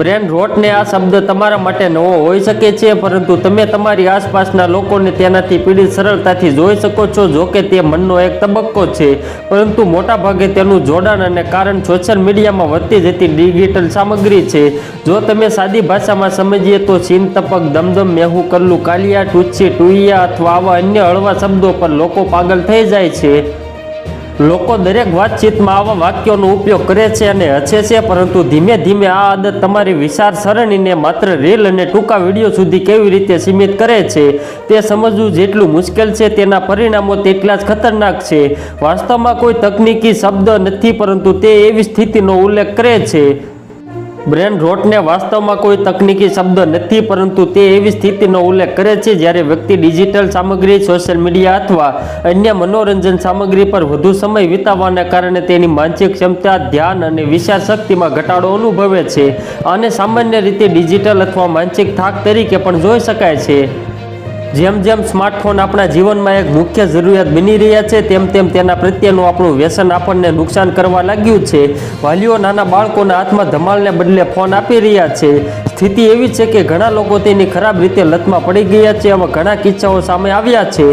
Brain રોટને આ શબ્દ તમારા માટે નવો હોઈ શકે છે, પરંતુ તમે તમારી આસપાસના લોકોને તેનાથી પીડિત સરળતાથી જોઈ શકો છો, જો કે તે મનનો એક તબક્કો છે. પરંતુ મોટાભાગે તેનું જોડાણ અને કારણ સોશિયલ મીડિયામાં વધતી જતી ડિજિટલ સામગ્રી છે. જો તમે સાદી ભાષામાં સમજીએ તો ચીન તપક, દમદમ, મેહુ, કલ્લુ, કાલિયા ટુચ્છી ટુઈયા અથવા આવા અન્ય હળવા શબ્દો પર લોકો પાગલ થઈ જાય છે. લોકો દરેક વાતચીતમાં આવા વાક્યોનો ઉપયોગ કરે છે અને હસે છે, પરંતુ ધીમે ધીમે આ આદત તમારી વિચાર સરણીને માત્ર રીલ અને ટૂંકા વીડિયો સુધી કેવી રીતે સીમિત કરે છે તે સમજવું જેટલું મુશ્કેલ છે, તેના પરિણામો તેટલા જ ખતરનાક છે. વાસ્તવમાં કોઈ તકનીકી શબ્દ નથી, પરંતુ તે એવી સ્થિતિનો ઉલ્લેખ કરે છે બ્રેન રોટને વાસ્તવમાં કોઈ તકનીકી શબ્દ નથી, પરંતુ તે એવી સ્થિતિનો ઉલ્લેખ કરે છે જ્યારે વ્યક્તિ ડિજિટલ સામગ્રી, સોશિયલ મીડિયા અથવા અન્ય મનોરંજન સામગ્રી પર વધુ સમય વિતાવવાના કારણે તેની માનસિક ક્ષમતા, ધ્યાન અને વિચાર શક્તિમાં ઘટાડો અનુભવે છે. અને સામાન્ય રીતે ડિજિટલ અથવા માનસિક થાક તરીકે પણ જોઈ શકાય છે. જેમ જેમ સ્માર્ટફોન આપણા જીવનમાં એક મુખ્ય જરૂરિયાત બની રહ્યા છે, તેમ તેમ તેના પ્રત્યેનું આપણું વ્યસન આપણને નુકસાન કરવા લાગ્યું છે. વાલીઓ નાના બાળકોના હાથમાં ધમાલને બદલે ફોન આપી રહ્યા છે. સ્થિતિ એવી છે કે ઘણા લોકો તેની ખરાબ રીતે લતમાં પડી ગયા છે એવા ઘણા કિસ્સાઓ સામે આવ્યા છે.